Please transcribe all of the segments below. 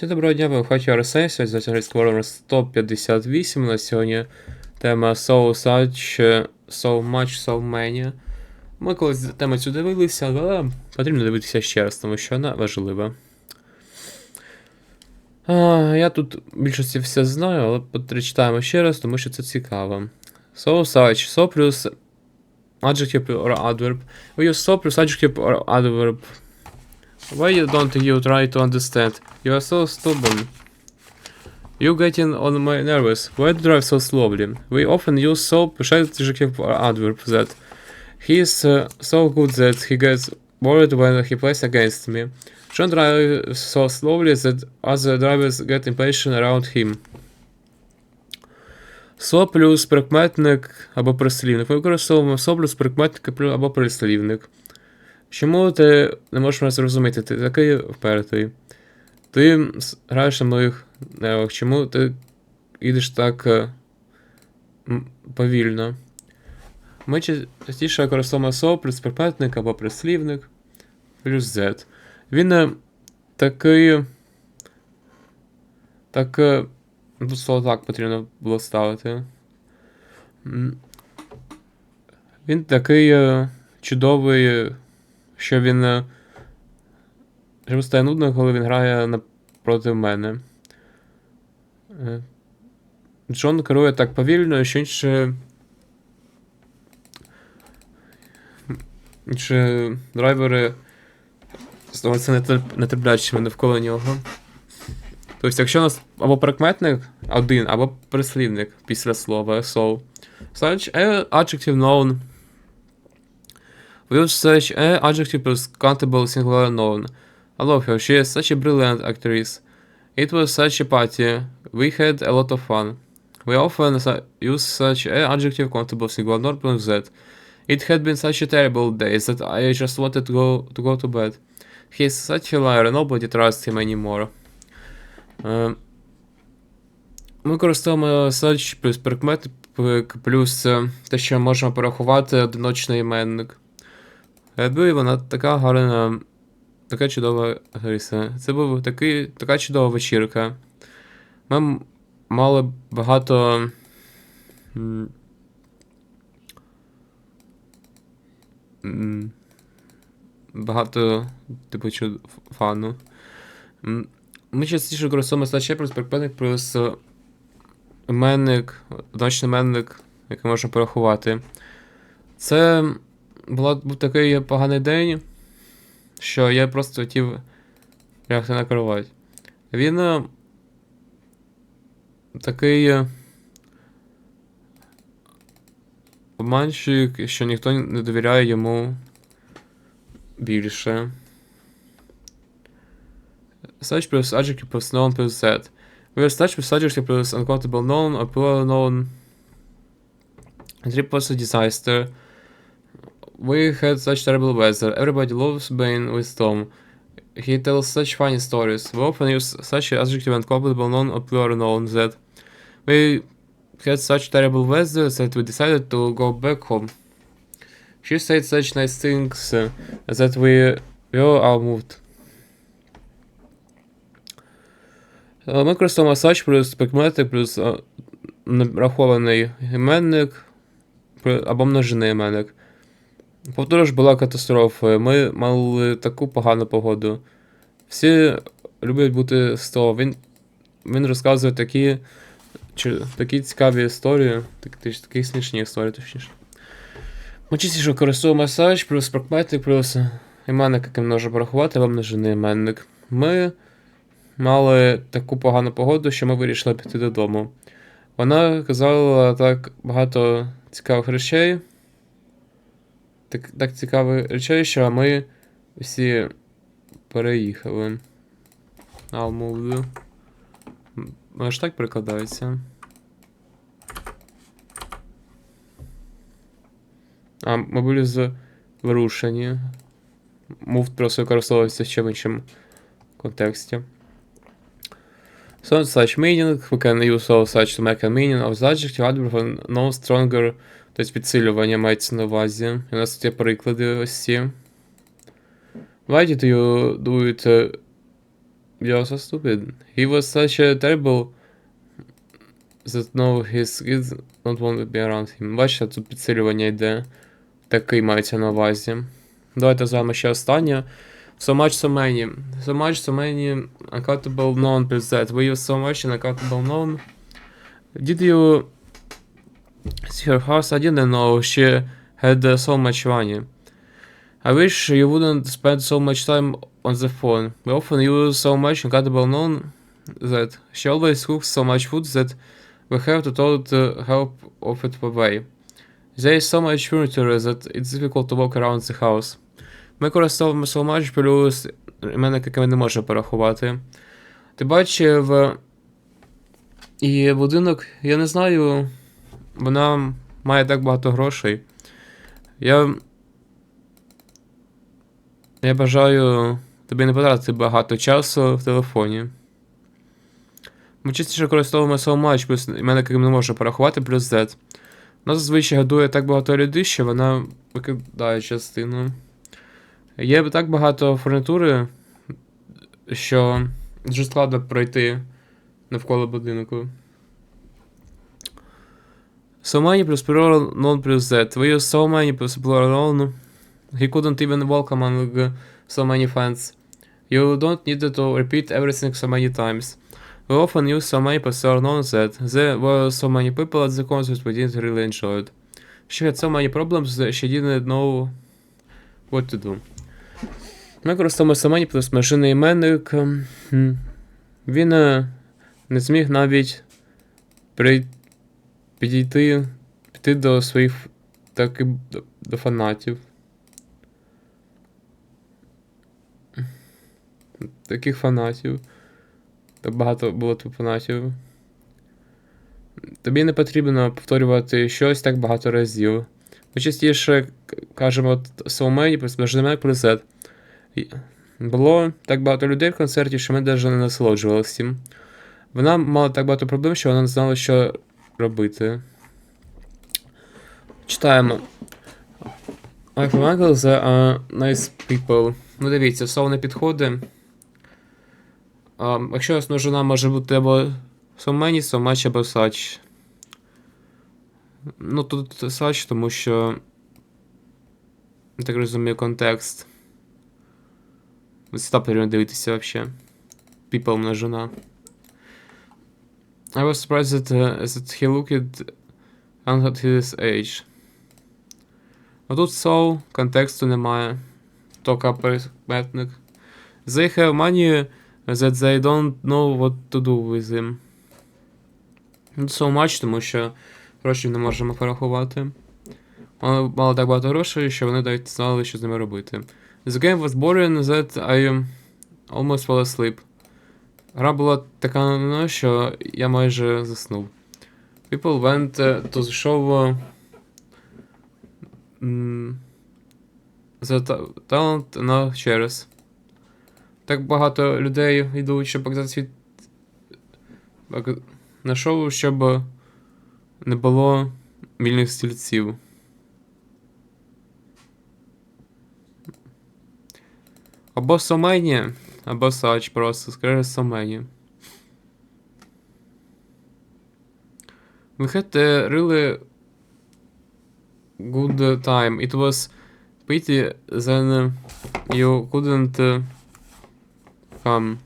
Всім доброго дня, ви хаті RSS, сьогодні затягнуть скоро 158 на сьогодні. Тема So Such, So Much, So Many. Ми колись тему цю дивилися, але потрібно дивитися ще раз, тому що вона важлива. А, я тут в більшості все знаю, але перечитаємо ще раз, тому що це цікаво. So such, so плюс adjective or adverb. We use so плюс adjective or adverb. Why don't you try to understand? You are so stubborn. You getting on my nerves. Why do you drive so slowly? We often use so plus adjective or adverb that he is uh, so good that he gets worried when he plays against me. John drives so slowly that other drivers get impatient around him. So плюс прикметник або прислівник. Ми використовуємо so плюс прикметник плю- або прислівник. Чому ти не можеш мене зрозуміти? Ти такий впертий. Ти граєш на моїх нервах. Чому ти їдеш так е, повільно? Ми ча- частіше використовуємо so плюс прикметник або прислівник плюс Z. Він е, такий. Так. е, слово так потрібно було ставити. Він такий чудовий, що він. е, Що стає нудно, коли він грає напроти мене. Е, Джон керує так повільно, що інші. Інші драйвери становляться нетерп- нетерплячими навколо нього. Тобто, якщо у нас або прикметник один, або прислівник після слова so. Such adjective noun. We use such a adjective plus countable singular noun. I love her. She is such a brilliant actress. It was such a party. We had a lot of fun. We often su- use such a adjective countable singular noun plus that. It had been such a terrible day that I just wanted to go to go to bed. He's such a liar, nobody trusts him anymore. Е, Ми використовуємо such плюс прикметник плюс е, те, що можемо порахувати одиночний іменник. Якби вона така гарна, така чудова гриса. Це був такий, така чудова вечірка. Ми мали багато. Багато, типу, чуд... фану. Ми частіше використовуємо стаче плюс прикметник плюс е, іменник, одиночний іменник, який можна порахувати. Це була, був такий поганий день, що я просто хотів лягти на кровать. Він е, такий е, обманщик, що ніхто не довіряє йому більше. Such plus adjective plus noun plus. We have such plus adjective plus uncountable noun or plural noun. Was a disaster. We had such terrible weather. Everybody loves being with Tom. He tells such funny stories. We often use such adjective and countable noun or plural noun that. We had such terrible weather that we decided to go back home. She said such nice things uh, that we were all moved. Е, Ми використовуємо such плюс прикметник плюс е, врахований іменник при- або множений іменник. Подорож була катастрофою. Ми мали таку погану погоду. Всі люблять бути з того. Він, він розказує такі, чи, такі цікаві історії, так, такі, такі смішні історії, точніше. Ми частіше використовуємо such плюс прикметник плюс іменник, який може порахувати, або множений іменник. Ми мали таку погану погоду, що ми вирішили піти додому. Вона казала так багато цікавих речей. Так, так цікавих речей, що ми всі переїхали. I'll. М, так прикладається. А, ми були з вирушені. Move просто використовується ще в іншому контексті. So such meaning, we can use all such to make a meaning of the adjective adverb no stronger, тобто підсилювання мається на увазі. У нас тут є приклади ось ці. Why did you do it uh, You're so stupid. He was such a terrible that no his kids don't want to be around him. Бачите, тут підсилювання йде. Такий мається на увазі. Давайте з вами ще останнє. So much, so many. So much, so many uncountable known plus that. We use so much and uncountable known. Did you house? I didn't know she had uh, so much money. I wish you wouldn't spend so much time on the phone. We often use so much uncountable known that she always cooks so much food that we have to total the help of it away. There is so much furniture that it's difficult to walk around the house. Ми використовуємо so much плюс іменник, який ми не можемо порахувати. Ти бачив. І будинок, я не знаю, вона має так багато грошей. Я. Я бажаю тобі не потратити багато часу в телефоні. Ми частіше використовуємо so much, плюс іменник, який ми не можемо порахувати, плюс Z. Нас зазвичай годує так багато людей, що вона викидає частину. Є так багато фурнітури, що дуже складно пройти навколо будинку. So many plus plural known plus that. We use so many plus plural known. He couldn't even walk among uh, so many fans. You don't need to repeat everything so many times. We often use so many plus plural known that. There were so many people at the concert we didn't really enjoy it. She had so many problems that she didn't know what to do. Ми використовуємо самані плюс машинний іменник. М. Він е, не зміг навіть при... Підійти піти до своїх так і до, до фанатів. Таких фанатів. Так багато було тут фанатів. Тобі не потрібно повторювати щось так багато разів. Ми частіше кажемо плюс нажимай плюс Було так багато людей в концерті, що ми навіть не насолоджувалися. Вона мала так багато проблем, що вона не знала, що робити. Читаємо. I Michael, they are nice people. Ну, дивіться, слово не підходить. А, якщо основна може бути або so many, so much, або such. Ну, тут such, тому що. Я так розумію, контекст. Сюди потрібно дивитися вообще. People множина. I was surprised that, uh, that he looked young at his age. А тут so, контексту немає. Тока прикметник. They have money that they don't know what to do with them. Ну, So much, тому що гроші не можемо порахувати. Вони мали так багато грошей, що вони навіть знали, що з ними робити. The game was boring that I almost fell asleep. Гра була така що я майже заснув. People went uh, to the show The Talent на через. Так багато людей йдуть, щоб показати світ на шоу, щоб не було вільних стільців. Або Сомені, або Сач просто, скажи Сомені. We had a really good time. It was pity then you couldn't come.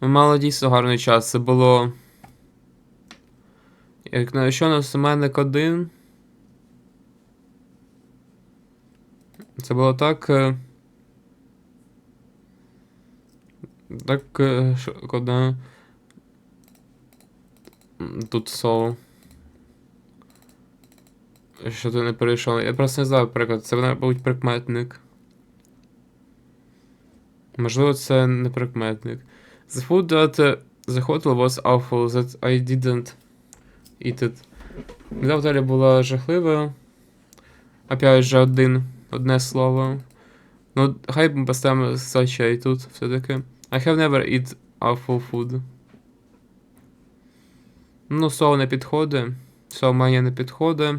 Ми мали дійсно гарний час. Це було. Як на що на Семенник один. Це було так. Е, Так е, Тут соло. Що ти не перейшов. Я просто не знаю приклад. Це мабуть прикметник. Можливо, це не прикметник. The food at uh, the hotel was awful that I didn't eat it. Готелі була жахлива. Опять же один, одне слово. Ну, хай ми поставимо сачай тут все-таки. I have never eat awful food. Ну, соу не підходить. Соу мені не підходить.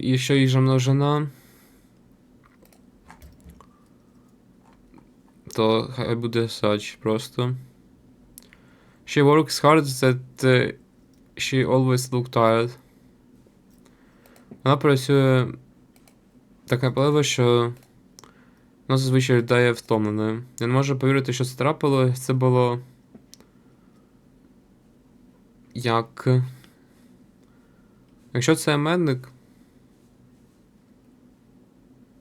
І, ще їжа множина. то хай буде such просто. She works hard that uh, she always look tired. Вона працює так наполегливо, що вона зазвичай виглядає втомленою. Я не можу повірити, що це трапилось. Це було. Як. Якщо це іменник.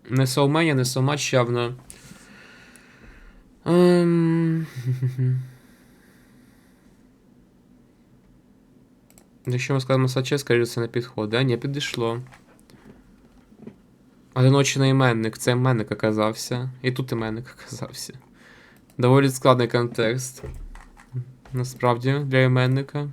Не Soulmania, не much явно. Ем... Якщо ми скажемо Саче, скоріше це не підходить. А, ні, підійшло. Одиночний іменник, це іменник оказався. І тут іменник оказався. Доволі складний контекст. Насправді, для іменника.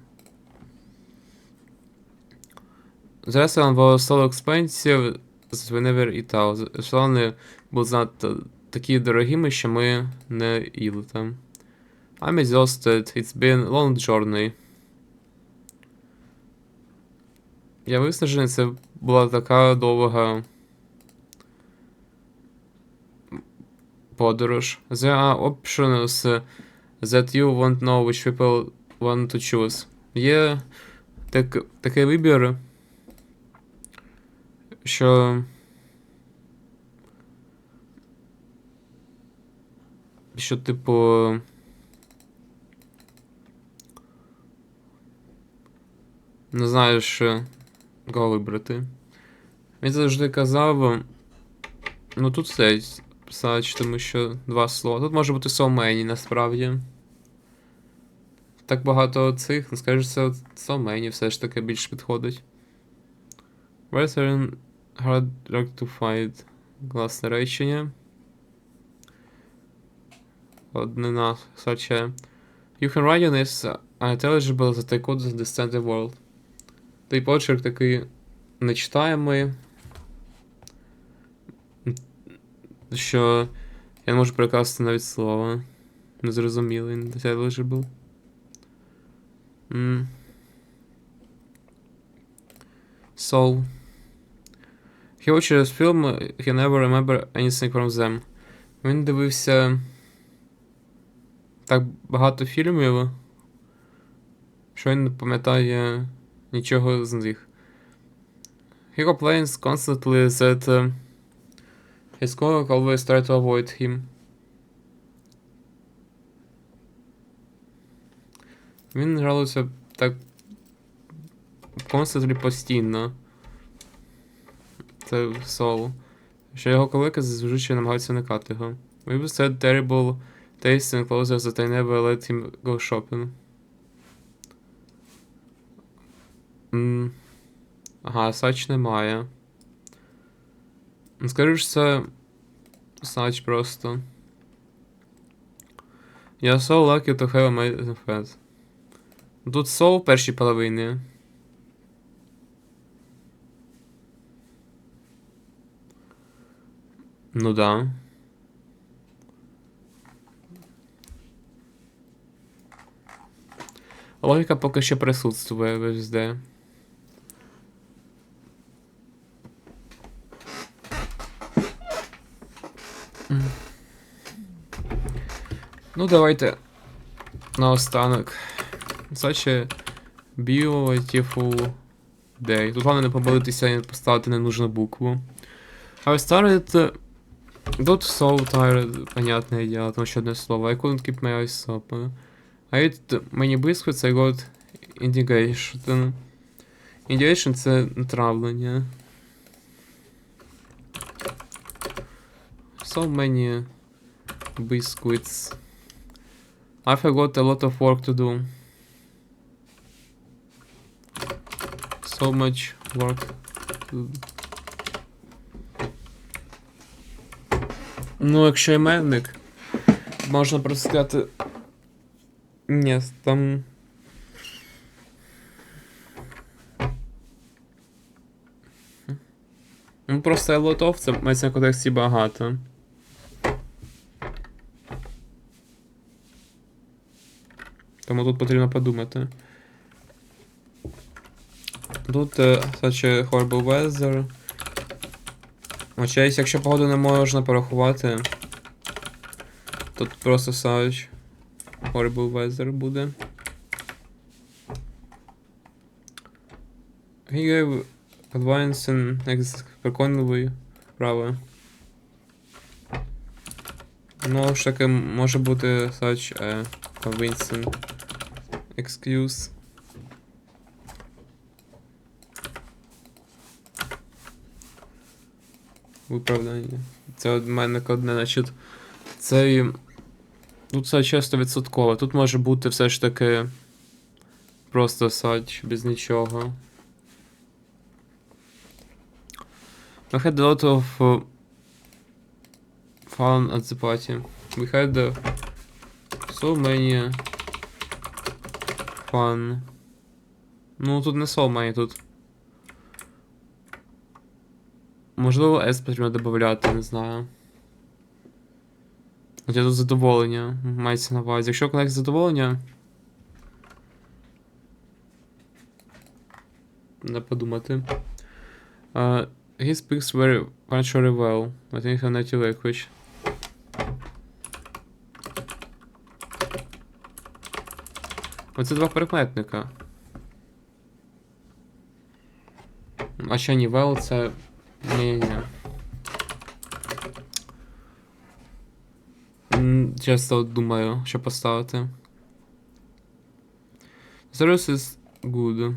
Restaurant was so expensive that we never eat out. Ресторани були занадто такі дорогими, що ми не їли там. I'm exhausted. It's been a long journey. Я виснажений, це була така довга подорож. There are options that you won't know which people want to choose. Є так, такий вибір, що. Що, типу. Не знаю, що кого вибрати. Він завжди казав. Ну тут все писач, тому що два слова. Тут може бути Соумені насправді. Так багато цих, ну скажеш, це Соумені все ж таки більш підходить. Western hard rock to fight. Класне речення. Однина саче. You can write on this unintelligible that I could understand the world. Той почерк такий нечитаємий. Що я не можу перекласти навіть слова. Незрозумілий, intelligible. Mm. So. He watched this film, he never remember anything from them. Він дивився так багато фільмів, що він не пам'ятає нічого з них. He complains constantly that uh, his colleague always try to avoid him. Він жалується так constantly постійно. Це соло. Що його колеги зазвичай намагаються уникати його. We said terrible taste in clothes that I never let him go shopping. М, Ага, сач немає. Скажи, що це сач просто. Я so lucky to have amazing friends. Тут so в першій половині. Ну да. Логіка поки що присутствує везде. Ну, давайте наостанок. Саче Beautiful Day. Тут головне не помилитися і поставити ненужну букву. I started... Тут so tired, понятне діло, тому що одне слово. I couldn't keep my eyes open. I ate many biscuits, I got indigestion. Indigestion це травлення. So many biscuits. I forgot a lot of work to do. So much work. to- Ну, якщо іменник, можна просто сказати. Ні, там. Ну, просто a lot це мається на контексті багато. Тому тут потрібно подумати. Тут е, such a horrible weather. Очевидь, якщо погоду не можна порахувати, Тут просто Savage. Horrible weather буде. He gave and next переконливий. Право. Ну, ж таки, може бути such a convincing excuse. Виправдання. Це в мене одне, значить. Це. Тут все чисто відсотково. Тут може бути все ж таки. Просто such, без нічого. We had a lot of fun at the party. We had so many fun. Ну, тут не many, тут. Можливо, S потрібно додати, не знаю. От я тут задоволення мається на увазі. Якщо конект задоволення. Не подумати. Uh, he speaks very very well. I think her native language. Оце два прикметника. А ще нівел це. Ні-ні-ні. Часто думаю, що поставити. Service is good.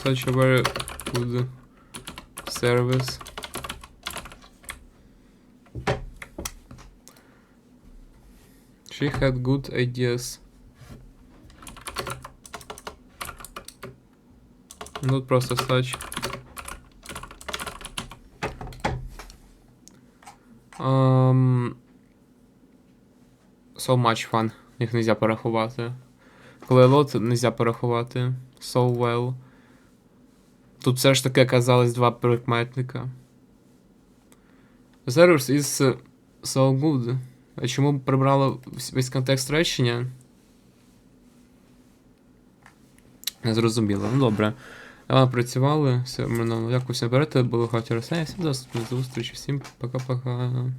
Such a very good service. She had good ideas. Ну, просто such. Um, so much fun. Їх нельзя порахувати. Lot нельзя порахувати. So well. Тут все ж таки оказалось два прикметника. Service is so good. А чому прибрало весь контекст речення? Не зрозуміло. Ну добре. А, працювали, все, ну, якось наберете, було багато розсеяння. Всім до зустрічі, всім пока-пока.